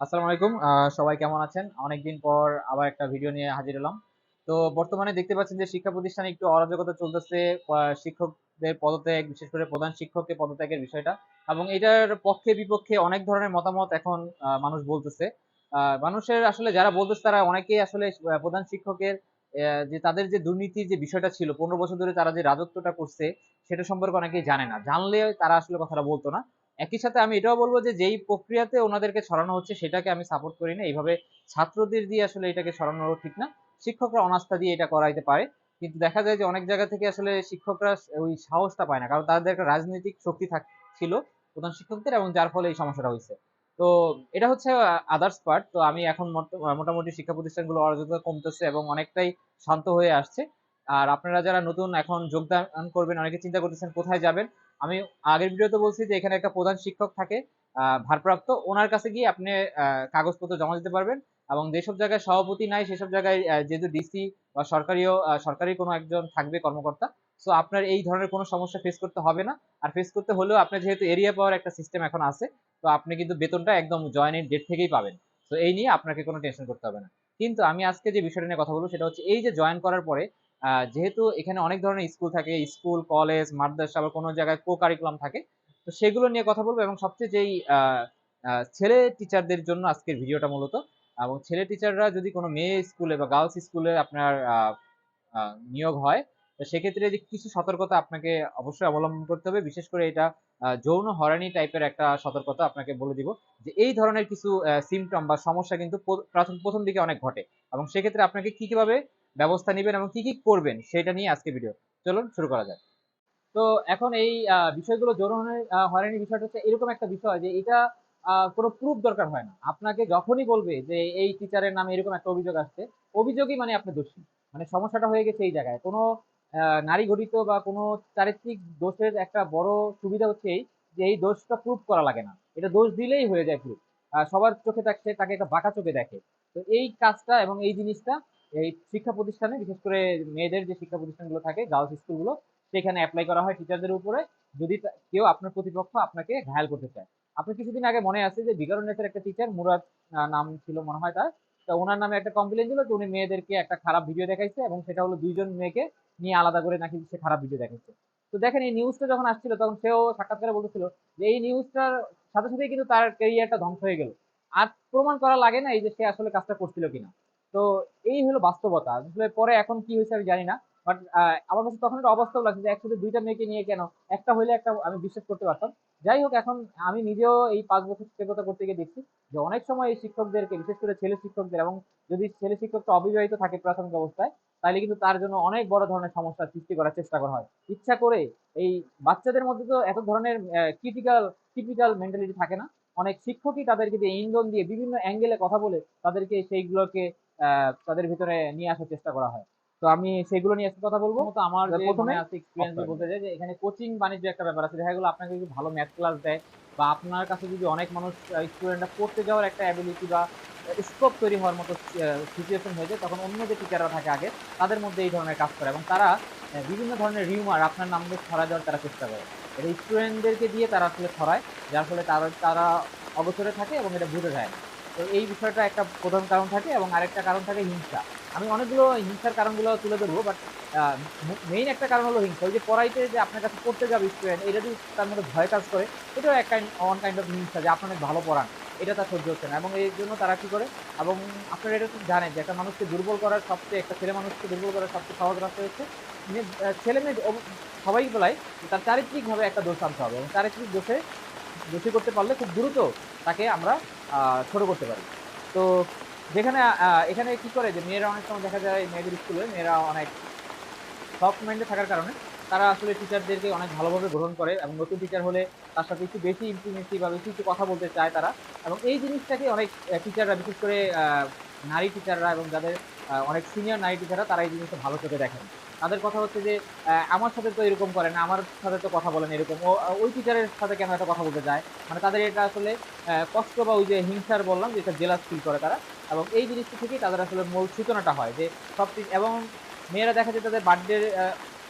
আসসালামু আলাইকুম। সবাই কেমন আছেন? অনেকদিন পর আবার একটা ভিডিও নিয়ে হাজির হলাম। তো বর্তমানে দেখতে পাচ্ছেন যে শিক্ষা প্রতিষ্ঠানে একটু অরাজকতা চলতেছে। শিক্ষকদের পদত্যাগ, বিশেষ করে প্রধান শিক্ষককে পদত্যাগের বিষয়টা। এবং এটার পক্ষে, বিপক্ষে অনেক ধরনের মতামত এখন মানুষ বলতেছে। মানুষের আসলে যারা বলতেছে তারা অনেকেই আসলে প্রধান শিক্ষকের যে তাদের যে দুর্নীতির যে বিষয়টা ছিল, পনেরো বছর ধরে তারা যে রাজত্বটা করছে, সেটা সম্পর্কে অনেকেই জানে না। জানলে তারা আসলে কথাটা বলতো না। একই সাথে আমি এটাও বলব যে যেই প্রক্রিয়াতে ওনাদেরকে ছড়ানো হচ্ছে, সেটাকে আমি সাপোর্ট করি না। এইভাবে ছাত্রদের দিয়ে আসলে এটাকে সরানো ঠিক না। শিক্ষকরা অনাস্থা দিয়ে এটা করাইতে পারে। কিন্তু দেখা যায় যে অনেক জায়গা থেকে আসলে শিক্ষকরা ওই সাহসটা পায় না। কারণ তাদের একটা রাজনৈতিক শক্তি ছিল প্রধান শিক্ষকদের এবং যার ফলে এই সমস্যাটা হয়েছে। তো এটা হচ্ছে আদার্স পার্ট তো আমি এখন মোটামুটি শিক্ষা প্রতিষ্ঠানগুলো অরাজকতা কমতেছে এবং অনেকটাই শান্ত হয়ে আসছে। আর আপনারা যারা নতুন এখন যোগদান করবেন, অনেকে চিন্তা করতেছেন কোথায় যাবেন? আমি আগের ভিডিওতে বলছি যে এখানে একটা প্রধান শিক্ষক থাকে ভারপ্রাপ্ত। ওনার কাছে গিয়ে আপনি কাগজপত্র জমা দিতে পারবেন এবং যেসব জায়গায় সভাপতি নাই, সেসব জায়গায় যেহেতু ডিসি বা সরকারিও সরকারি কোনো একজন থাকবে কর্মকর্তা সো আপনার এই ধরনের কোনো সমস্যা ফেস করতে হবে না। আর ফেস করতে হলেও আপনার যেহেতু এরিয়া পাওয়ার একটা সিস্টেম এখন আছে, তো আপনি কিন্তু বেতনটা একদম জয়েনের ডেট থেকেই পাবেন। তো এই নিয়ে আপনাকে কোনো টেনশন করতে হবে না। কিন্তু আমি আজকে যে বিষয়টা নিয়ে কথা বলব, সেটা হচ্ছে এই যে জয়েন করার পরে যেহেতু এখানে অনেক ধরনের স্কুল থাকে স্কুল কলেজ মাদ্রাসা আবার কোনো জায়গায় কো কারিকুলাম থাকে, তো সেগুলো নিয়ে কথা বলব এবং সবচেয়ে যেই ছেলে টিচারদের জন্য আজকের ভিডিওটা মূলত, এবং ছেলে টিচাররা যদি কোনো মেয়ে স্কুলে বা গার্লস স্কুলে আপনার নিয়োগ হয়, তো সেক্ষেত্রে যে কিছু সতর্কতা আপনাকে অবশ্যই অবলম্বন করতে হবে, বিশেষ করে এটা যৌন হরানি টাইপের একটা সতর্কতা আপনাকে বলে দিব, যে এই ধরনের কিছু সিমটম বা সমস্যা কিন্তু প্রথম প্রথম দিকে অনেক ঘটে, এবং সেক্ষেত্রে আপনাকে কি কীভাবে ব্যবস্থা নেবেন এবং কি কি করবেন সেটা নিয়ে আজকে ভিডিও চলুন শুরু করা যাক। তো এখন এই বিষয়গুলো যৌন হয়রানি আহ, হয়রানির বিষয়টা হচ্ছে এরকম একটা বিষয় যে এটা কোনো প্রুফ দরকার হয় না। আপনাকে যখনই বলবে যে এই টিচারের নামে এরকম একটা অভিযোগ আসছে অভিযোগই মানে আপনি দোষী। মানে সমস্যাটা হয়ে গেছে এই জায়গায়। কোনো নারী ঘটিত বা কোনো চারিত্রিক দোষের একটা বড় সুবিধা হচ্ছে এই যে এই দোষটা প্রুফ করা লাগে না। এটা দোষ দিলেই হয়ে যায় প্রুফ সবার চোখে থাকছে তাকে একটা বাঁকা চোখে দেখে। তো এই কাজটা এবং এই জিনিসটা এই শিক্ষা প্রতিষ্ঠানে, বিশেষ করে মেয়েদের যে শিক্ষা প্রতিষ্ঠানগুলো থাকে গার্লস স্কুলগুলো সেখানে অ্যাপ্লাই করা হয় টিচারদের উপরে, যদি কেউ আপনার প্রতিপক্ষ আপনাকে ঘায়াল করতে চায়। আপনি কিছুদিন আগে মনে আছে যে বিকারুন্নেসের একটা টিচার মুরাদ নাম ছিল মনে হয় তার, তো ওনার নামে একটা কমপ্লেন দিল যে উনি মেয়েদেরকে একটা খারাপ ভিডিও দেখাইছে এবং সেটা হলো দুইজন মেয়েকে নিয়ে আলাদা করে নাকি সে খারাপ ভিডিও দেখাইছে। তো দেখেন এই নিউজটা যখন আসছিল, তখন সেও সাক্ষাৎকারে বলতেছিল যে এই নিউজটার সাথে সাথেই কিন্তু তার ক্যারিয়ারটা ধ্বংস হয়ে গেল। আর প্রমাণ করা লাগে না এই যে সে আসলে কাজটা করছিল কিনা। তো এই হলো বাস্তবতা। আসলে পরে এখন কি হয়েছে আমি জানি না বাট আমার কাছে তখন একটা অবাস্তব লাগছে যে একসাথে দুইটা মেয়েকে নিয়ে কেন? একটা হইলে একটা আমি বিশ্বাস করতে পারতাম। যাই হোক, এখন আমি নিজেও এই পাঁচ বছর শিক্ষকতা করতে গিয়ে দেখছি যে অনেক সময় এই শিক্ষকদেরকে, বিশেষ করে ছেলে শিক্ষকদের এবং যদি ছেলে শিক্ষকটা অবিবাহিত থাকে প্রাথমিক অবস্থায় তাহলে কিন্তু তার জন্য অনেক বড় ধরনের সমস্যার সৃষ্টি করার চেষ্টা করা হয়। ইচ্ছা করে এই বাচ্চাদের মধ্যে তো এত ধরনের ক্রিটিক্যাল টিপিক্যাল মেন্টালিটি থাকে না। অনেক শিক্ষকই তাদেরকে দিয়ে ইন্ধন দিয়ে বিভিন্ন অ্যাঙ্গেলে কথা বলে তাদেরকে সেইগুলোকে তাদের ভিতরে নিয়ে আসার চেষ্টা করা হয়। তো আমি সেগুলো নিয়ে আজকে কথা বলব। তো আমার প্রথমে মনে আছে এক্সপিরিয়েন্স বলতে চাই যে এখানে কোচিং বাণিজ্য একটা ব্যাপার আছে। দেখা গেলো আপনাকে যদি ভালো ম্যাথ ক্লাস দেয় বা আপনার কাছে যদি অনেক মানুষ স্টুডেন্টরা পড়তে যাওয়ার একটা অ্যাবিলিটি বা স্কোপ তৈরি হওয়ার মতো সিচুয়েশন হয়ে যায় তখন অন্য যে টিচাররা থাকে আগে তাদের মধ্যে এই ধরনের কাজ করে। এবং তারা বিভিন্ন ধরনের রিউমার আপনার নাম দিয়ে ছড়া দেওয়ার তারা চেষ্টা করে। এটা স্টুডেন্টদেরকে দিয়ে তারা আসলে ছড়ায় যার ফলে তারা তারা অবসরে থাকে এবং এটা বুঝে যায়। না তো এই বিষয়টা একটা প্রধান কারণ থাকে এবং আরেকটা কারণ থাকে হিংসা। আমি অনেকগুলো হিংসার কারণগুলো তুলে ধরবো বাট মেইন একটা কারণ হলো হিংসা। ওই যে পড়াইতে যে আপনার কাছে পড়তে যাবে স্টুডেন্ট এটা যদি তার মধ্যে ভয় কাজ করে, এটাও এক কাইন্ড অন কাইন্ড অফ হিংসা যে আপনি অনেক ভালো পড়ান। এটা তার সহ্য হচ্ছে না এবং এর জন্য তারা কী করে? এবং আপনারা এটা জানেন যে একটা মানুষকে দুর্বল করার সবচেয়ে, একটা ছেলে মানুষকে দুর্বল করার সবচেয়ে সহজ রাস্তা হচ্ছে ছেলে মেয়ে সবাই বলাই যে তার চারিত্রিকভাবে একটা দোষ আনতে হবে এবং চারিত্রিক দোষে, দোষী করতে পারলে খুব দ্রুত তাকে আমরা ছোট করতে পারি। তো যেখানে এখানে কি করে যে মেয়েরা অনেক সময় দেখা যায় মেয়েদের স্কুলে, মেয়েরা অনেক সফট মাইন্ডে থাকার কারণে তারা আসলে টিচারদেরকে অনেক ভালোভাবে গ্রহণ করে এবং নতুন টিচার হলে তার সাথে একটু বেশি ইন্টিমেসি বা বেশি একটু কথা বলতে চায় তারা। এবং এই জিনিসটাকে অনেক টিচাররা বিশেষ করে নারী টিচাররা এবং যাদের অনেক সিনিয়র নারী টিচাররা তারা এই জিনিসটা ভালো চোখে দেখেন। তাদের কথা হচ্ছে যে আমার সাথে তো এরকম করে না, আমার সাথে তো কথা বলেন এরকম। ও ওই টিচারের সাথে কেন একটা কথা বলতে যায়? মানে তাদের এটা আসলে কষ্ট বা ওই যে হিংসার বললাম যেটা জেলাস ফিল করে তারা। এবং এই জিনিসটা থেকেই তাদের আসলে মূল সূচনাটা হয় যে, সব এবং মেয়েরা দেখা যায় তাদের বার্থডে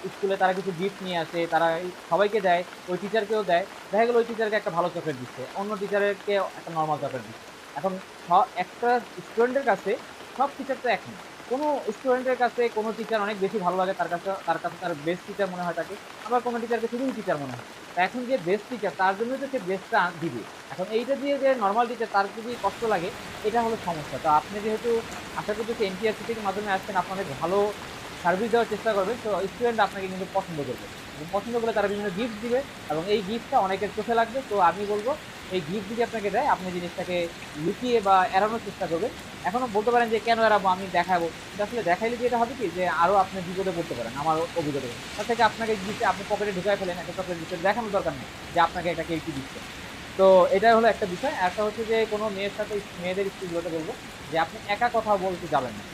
স্কুলে তারা কিছু গিফট নিয়ে আসে, তারা সবাইকে দেয়, ওই টিচারকেও দেয়। দেখা গেলো ওই টিচারকে একটা ভালো চকলেট দিচ্ছে, অন্য টিচারকে একটা নর্মাল চকলেট দিচ্ছে। এখন একটা স্টুডেন্টের কাছে সব টিচার তো এক না। কোনো স্টুডেন্টের কাছে কোনো টিচার অনেক বেশি ভালো লাগে, তার কাছে তার কাছে তার বেস্ট টিচার মনে হয় তাকে। আবার কোনো টিচারকে শুধুই টিচার মনে হয়। তা এখন যে বেস্ট টিচার তার জন্য তো সে বেস্টটা দিবে। এখন এইটা দিয়ে যে নর্মাল টিচার তার যদি কষ্ট লাগে, এটা হলো সমস্যা। তো আপনি যেহেতু আশা করছি এনটিআরসি থেকে মাধ্যমে আসছেন, আপনাদের ভালো সার্ভিস দেওয়ার চেষ্টা করবে তো স্টুডেন্ট আপনাকে কিন্তু পছন্দ করবে। পছন্দ করলে তারা বিভিন্ন গিফট দিবে, এবং এই গিফটটা অনেকের চোখে লাগবে, তো আমি বলব, এই গিফট যদি আপনাকে দেয়, আপনি জিনিসটাকে লুকিয়ে বা এড়ানোর চেষ্টা করবেন। এখনও বলতে পারেন যে, কেন এড়াবো? আমি দেখাবো। কিন্তু আসলে দেখাইলে যেটা হবে কি? যে আরও আপনি বিপদে পড়তে পারেন, আমার অভিজ্ঞতা তার থেকে আপনাকে গিফটে আপনি পকেটে ঢুকায় ফেলেন, একটা চকলেট দিচ্ছে দেখানোর দরকার নেই, যে আপনাকে একটা কেউ কি দিচ্ছে। তো এটাই হলো একটা বিষয়। একটা হচ্ছে যে, কোনো মেয়ের সাথে মেয়েদের স্কুলগুলোতে বলব, যে, আপনি একা কথা বলতে যাবেন না।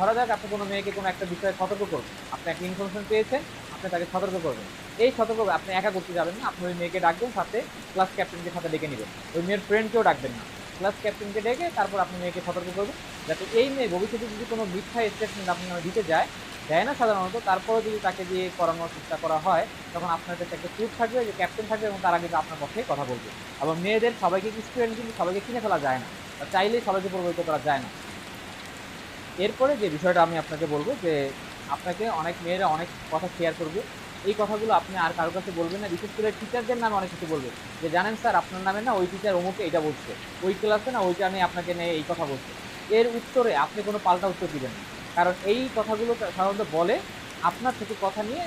ধরা যাক আপনি কোনো মেয়েকে কোনো একটা বিষয়ে সতর্ক করবেন আপনি একটা ইনফরমেশন পেয়েছেন, আপনি তাকে সতর্ক করবেন। এই সতর্ক আপনি একা করতে যাবেন না, আপনি ওই মেয়েকে ডাকবেন, সাথে ক্লাস ক্যাপ্টেনকে সাথে ডেকে নেবেন। ওই মেয়ের ফ্রেন্ডকেও ডাকবেন না। ক্লাস ক্যাপ্টেনকে ডেকে তারপর আপনি মেয়েকে সতর্ক করবেন, যাতে এই মেয়ে ভবিষ্যতে যদি কোনো মিথ্যা স্টেটমেন্ট আপনি দিতে যায়, দেয় না সাধারণত তারপরে যদি তাকে দিয়ে করানোর চেষ্টা করা হয়, তখন আপনার কাছে একটা প্রুফ থাকবে, যে ক্যাপ্টেন থাকবে এবং তারা কিন্তু আপনার পক্ষে কথা বলবে। এবং মেয়েদের সবাইকে স্টুডেন্ট কিন্তু সবাইকে কিনে ফেলা যায় না চাইলেই সবাইকে প্রভাবিত করা যায় না। এরপরে যে বিষয়টা আমি আপনাকে বলব যে আপনাকে অনেক মেয়েরা অনেক কথা শেয়ার করবে, এই কথাগুলো আপনি আর কারোর কাছে বলবেন না, বিশেষ করে টিচারদের নামে অনেক কিছু বলবে। যে জানেন স্যার আপনার নামে না ওই টিচার অমুকে এটা বলছে, ওই ক্লাসে না ওইটা নিয়ে আপনাকে নিয়ে এই কথা বলছে। এর উত্তরে আপনি কোনো পাল্টা উত্তর দিবেন না। কারণ এই কথাগুলো সাধারণত বলে আপনার থেকে কথা নিয়ে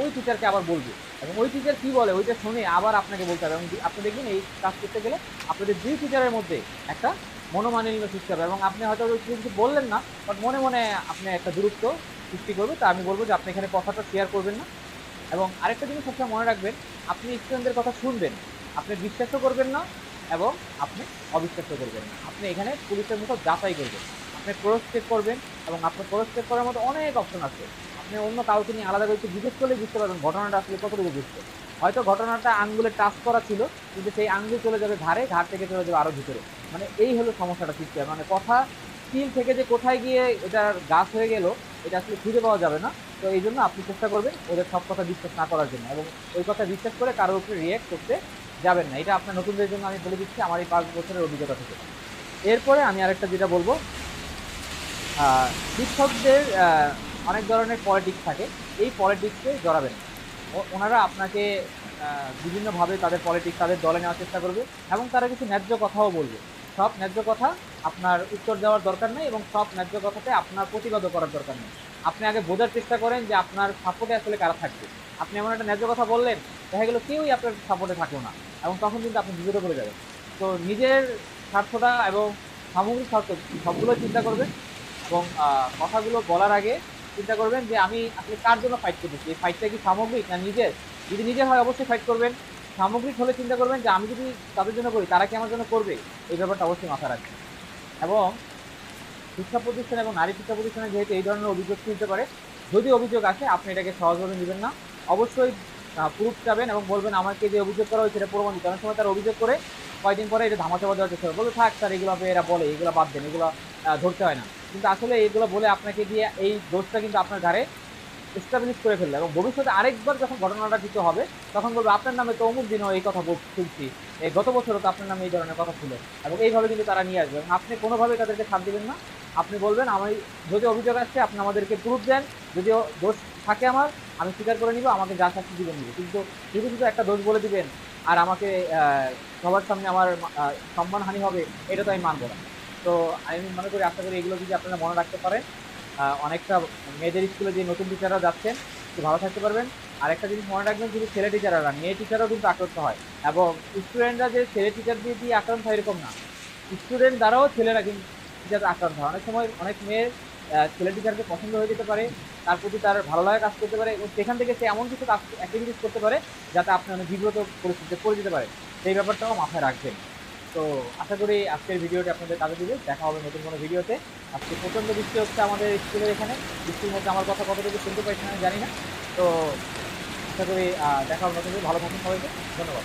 ওই টিচারকে আবার বলবে। এবং ওই টিচার কী বলে ওইটা শুনে আবার আপনাকে বলতে হবে। এবং আপনি দেখবেন এই কাজ করতে গেলে আপনাদের দুই টিচারের মধ্যে একটা মনোমালিন্য সৃষ্টি হবে। এবং আপনি হয়তো ওই কিছু বললেন না বাট মনে মনে আপনি একটা দূরত্ব সৃষ্টি করবে। তা আমি বলব যে আপনি এখানে কথাটা শেয়ার করবেন না। এবং আরেকটা জিনিস সবসময় মনে রাখবেন, আপনি স্টুডেন্টদের কথা শুনবেন, আপনি বিশ্বাসও করবেন না এবং আপনি অবিশ্বাসও করবেন না। আপনি এখানে পুলিশের মতো যাচাই করবেন, আপনি ক্রস চেক করবেন এবং আপনার ক্রস চেক করার মতো অনেক অপশন আছে। আপনি অন্য কাউকে নিয়ে আলাদা করে জিজ্ঞেস করলে বুঝতে পারবেন ঘটনাটা আসলে কতটুকু বুঝতে। হয়তো ঘটনাটা আঙ্গুলে টাচ করা ছিল, কিন্তু সেই আঙ্গুল চলে যাবে ঘাড়ে ঘাড় থেকে চলে যাবে আরও ভিতরে। মানে এই হলো সমস্যাটা সৃষ্টি মানে কথা স্কিল থেকে যে কোথায় গিয়ে এটার গাছ হয়ে গেল, এটা আসলে খুঁজে পাওয়া যাবে না। তো এই জন্য আপনি চেষ্টা করবেন ওদের সব কথা বিশ্বাস না করার জন্য এবং ওই কথা বিশ্বাস করে কারোর উপরে রিয়েক্ট করতে যাবেন না। এটা আপনার নতুনদের জন্য আমি বলে দিচ্ছি আমার এই পাঁচ বছরের অভিজ্ঞতা থেকে। এরপরে আমি আরেকটা যেটা বলব শিক্ষকদের অনেক ধরনের পলিটিক্স থাকে। এই পলিটিক্সে জড়াবেন ওনারা আপনাকে বিভিন্নভাবে তাদের পলিটিক্স তাদের দলে নেওয়ার চেষ্টা করবে এবং তারা কিছু ন্যায্য কথাও বলবে। সব ন্যায্য কথা আপনার উত্তর দেওয়ার দরকার নেই এবং সব ন্যায্য কথাতে আপনার প্রতিবাদ করার দরকার নেই। আপনি আগে বোঝার চেষ্টা করেন যে আপনার সাপোর্টে আসলে কারা থাকবে। আপনি এমন একটা ন্যায্য কথা বললেন, দেখা গেলো কেউই আপনার সাপোর্টে থাকল না এবং তখন কিন্তু আপনি বিপদে পড়ে যাবেন। তো নিজের স্বার্থটা এবং সামগ্রিক স্বার্থ সবগুলো চিন্তা করবেন এবং কথাগুলো বলার আগে চিন্তা করবেন যে আমি আসলে কার জন্য ফাইট করতেছি? এই ফাইটটা কি সামগ্রিক না নিজের? যদি নিজের হয় অবশ্যই ফাইট করবেন। সামগ্রিক হলে চিন্তা করবেন যে আমি যদি তাদের জন্য করি, তারা কি আমার জন্য করবে? এই ব্যাপারটা অবশ্যই মাথায় রাখবেন। এবং শিক্ষা প্রতিষ্ঠান এবং নারী শিক্ষা প্রতিষ্ঠানে যেহেতু এই ধরনের অভিযোগ তুলতে পারে, যদি অভিযোগ আসে, আপনি এটাকে সহজভাবে নেবেন না। অবশ্যই প্রুফ চাবেন এবং বলবেন, আমাকে যে অভিযোগ করা হয়েছে, এটা প্রমাণিত অনেক সময় তারা অভিযোগ করে, কয়েকদিন পরে এটা ধামাচাপা দেওয়ার চেষ্টা করে। থাক স্যার, এগুলো এরা বলে, এগুলো বাদ দেন, এগুলো ধরতে হয় না। কিন্তু আসলে এগুলো বলে আপনাকে দিয়ে এই দোষটা কিন্তু আপনার ঘাড়ে এস্টাবলিশ করে ফেলবে এবং ভবিষ্যতে আরেকবার যখন ঘটনাটা কিছু হবে, তখন বলবে, আপনার নামে তো অমুক দিনও এই কথা শুনছি। এই গত বছরও তো আপনার নামে এই ধরনের কথা ছিল। এবং এইভাবে কিন্তু তারা নিয়ে আসবে। এবং আপনি কোনোভাবে তাদেরকে ছাড় দিবেন না। আপনি বলবেন, আমি যদি অভিযোগ আসছে, আপনি আমাদেরকে প্রুফ দেন। যদি ও দোষ থাকে আমার, আমি স্বীকার করে নিব, আমাকে যা শাস্তি দিবেন নিব। কিন্তু শুধু শুধু একটা দোষ বলে দিবেন, আর আমাকে সবার সামনে আমার সম্মানহানি হবে, এটা তো আমি মানব না। তো আমি মনে করি, আশা করি এগুলো যদি আপনারা মনে রাখতে পারেন অনেকটা মেয়েদের স্কুলে যে নতুন টিচাররা যাচ্ছেন, একটু ভালো থাকতে পারবেন। আর একটা জিনিস মনে রাখবেন, শুধু ছেলে টিচাররা মেয়ে টিচারও কিন্তু আক্রান্ত হয়। এবং স্টুডেন্টরা যে ছেলে টিচার দিয়ে দিয়ে আক্রান্ত হয় এরকম না। স্টুডেন্ট দ্বারাও ছেলেরা কিন্তু টিচার আক্রান্ত হয়। অনেক সময় অনেক মেয়ের ছেলে টিচারকে পছন্দ হয়ে যেতে পারে, তার প্রতি তার ভালো লাগা কাজ করতে পারে এবং সেখান থেকে সে এমন কিছু কাজ অ্যাক্টিভিটিস করতে পারে যাতে আপনি অনেক বিব্রত পরিস্থিতিতে পড়ে যেতে পারে সেই ব্যাপারটাও মাথায় রাখবেন। তো আশা করি আজকের ভিডিওটি আপনাদের কাজে দিবে। দেখা হবে নতুন কোনো ভিডিওতে। আজকে প্রচণ্ড বৃষ্টি হচ্ছে আমাদের স্কুলের এখানে। বৃষ্টির মধ্যে আমার কথা কতটুকু শুনতে পাইছেন আমি জানি না। তো আশা করি দেখা হবে নতুন। ভালো থাকুন সবাইকে। ধন্যবাদ।